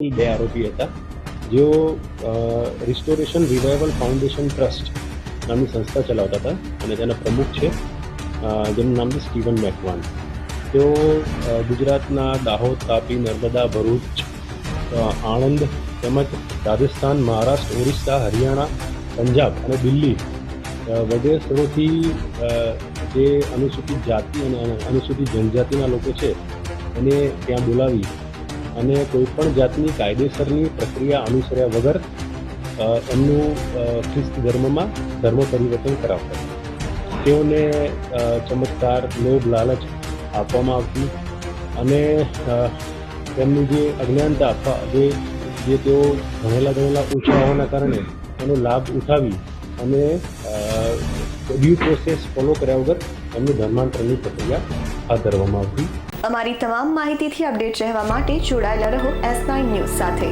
બે આરોપી હતા, જેઓ રિસ્ટોરેશન રિવાઇવલ ફાઉન્ડેશન ટ્રસ્ટ નામની સંસ્થા ચલાવતા હતા અને તેના પ્રમુખ છે જેનું નામ છે સ્ટીવન મેકવાન. તેઓ ગુજરાતના દાહોદ, તાપી, નર્મદા, ભરૂચ આણંદ તેમજ રાજસ્થાન, મહારાષ્ટ્ર, ઓરિસ્સા, હરિયાણા, પંજાબ અને દિલ્હી વગેરે સ્થળોથી જે અનુસૂચિત જાતિ અને અનુસૂચિત જનજાતિના લોકો છે, એને ત્યાં બોલાવી અને કોઈપણ જાતની કાયદેસરની પ્રક્રિયા અનુસર્યા વગર એમનું ખ્રિસ્ત ધર્મમાં ધર્મ પરિવર્તન કરાવતા તેઓને ચમત્કાર, લોભ, લાલચ આપવામાં આવતી અને તેમનું જે અજ્ઞાનતા અથવા જે જે તેઓ ભણેલા ગણેલા ઓછા હોવાના કારણે એનો લાભ ઉઠાવી અને ડ્યુ પ્રોસેસ ફોલો કર્યા વગર એમનું ધર્માંતરની પ્રક્રિયા હાથ ધરવામાં આવતી. અમારી તમામ માહિતીથી અપડેટ રહેવા માટે જોડાયેલા રહો એસ ન્યૂઝ સાથે.